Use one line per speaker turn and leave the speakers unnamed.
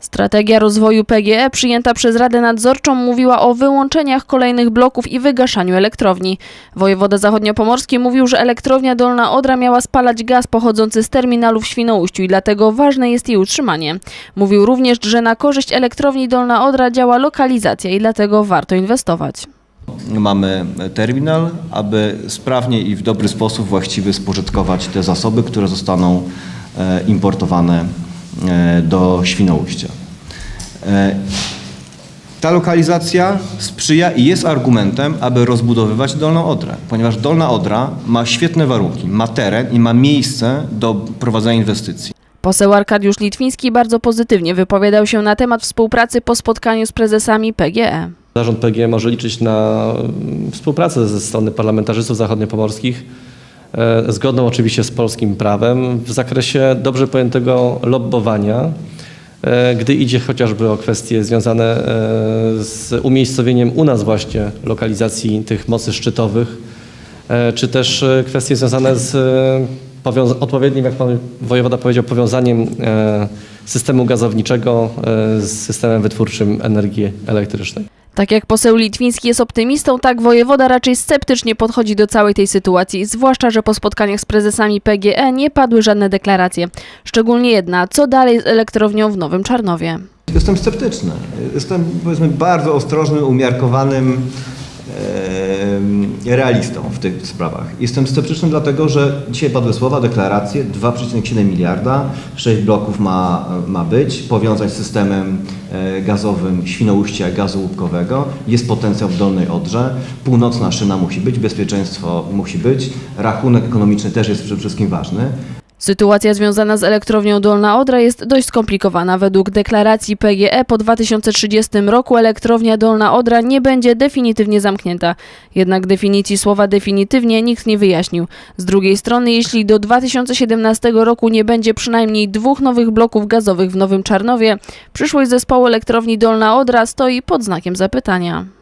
Strategia rozwoju PGE przyjęta przez Radę Nadzorczą mówiła o wyłączeniach kolejnych bloków i wygaszaniu elektrowni. Wojewoda zachodniopomorski mówił, że elektrownia Dolna Odra miała spalać gaz pochodzący z terminalu w Świnoujściu i dlatego ważne jest jej utrzymanie. Mówił również, że na korzyść elektrowni Dolna Odra działa lokalizacja i dlatego warto inwestować.
Mamy terminal, aby sprawnie i w dobry sposób właściwy spożytkować te zasoby, które zostaną e, importowane do Świnoujścia. E, Ta lokalizacja sprzyja i jest argumentem, aby rozbudowywać Dolną Odrę, ponieważ Dolna Odra ma świetne warunki, ma teren i ma miejsce do prowadzenia inwestycji.
Poseł Arkadiusz Litwiński bardzo pozytywnie wypowiadał się na temat współpracy po spotkaniu z prezesami PGE.
Zarząd PGE może liczyć na współpracę ze strony parlamentarzystów zachodniopomorskich, e, zgodną oczywiście z polskim prawem, w zakresie dobrze pojętego lobbowania, e, gdy idzie chociażby o kwestie związane e, z umiejscowieniem u nas właśnie lokalizacji tych mocy szczytowych, e, czy też e, kwestie związane z e, odpowiednim, jak pan wojewoda powiedział, powiązaniem e, systemu gazowniczego e, z systemem wytwórczym energii elektrycznej.
Tak jak poseł Litwiński jest optymistą, tak wojewoda raczej sceptycznie podchodzi do całej tej sytuacji, zwłaszcza, że po spotkaniach z prezesami PGE nie padły żadne deklaracje. Szczególnie jedna, co dalej z elektrownią w Nowym Czarnowie.
Jestem sceptyczny. Jestem powiedzmy bardzo ostrożnym, umiarkowanym e, realistą w tych sprawach. Jestem sceptyczny dlatego, że dzisiaj padły słowa, deklaracje, 2,7 miliarda, 6 bloków ma, ma być, powiązać z systemem e, gazowym Świnoujścia gazu łupkowego. Jest potencjał w Dolnej Odrze, północna szyna musi być, bezpieczeństwo musi być, rachunek ekonomiczny też jest przede wszystkim ważny.
Sytuacja związana z elektrownią Dolna Odra jest dość skomplikowana. Według deklaracji PGE po 2030 roku elektrownia Dolna Odra nie będzie definitywnie zamknięta. Jednak definicji słowa definitywnie nikt nie wyjaśnił. Z drugiej strony, jeśli do 2017 roku nie będzie przynajmniej dwóch nowych bloków gazowych w Nowym Czarnowie, przyszłość zespołu elektrowni Dolna Odra stoi pod znakiem zapytania.